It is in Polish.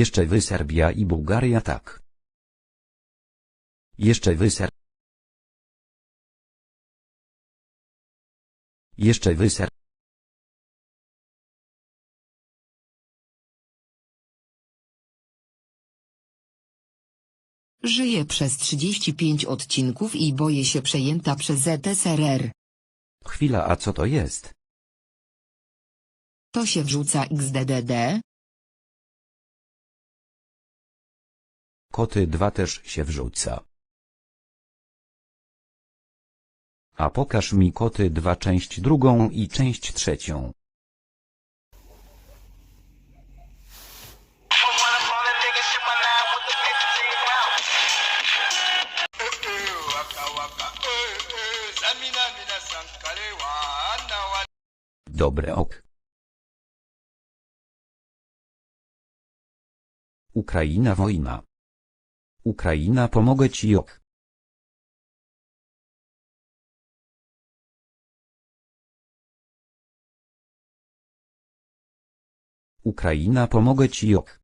Jeszcze wy Serbia i Bułgaria tak. Jeszcze wy Ser... Jeszcze wy Ser... Żyję przez 35 odcinków i boję się przejęta przez ZSRR. Chwila a co to jest? To się wrzuca XDDD? Koty 2 też się wrzuca. A pokaż mi koty 2 część drugą i część trzecią. Dobre ok. Ukraina wojna. Ukraina pomogę ci ok. Ukraina pomogę ci ok.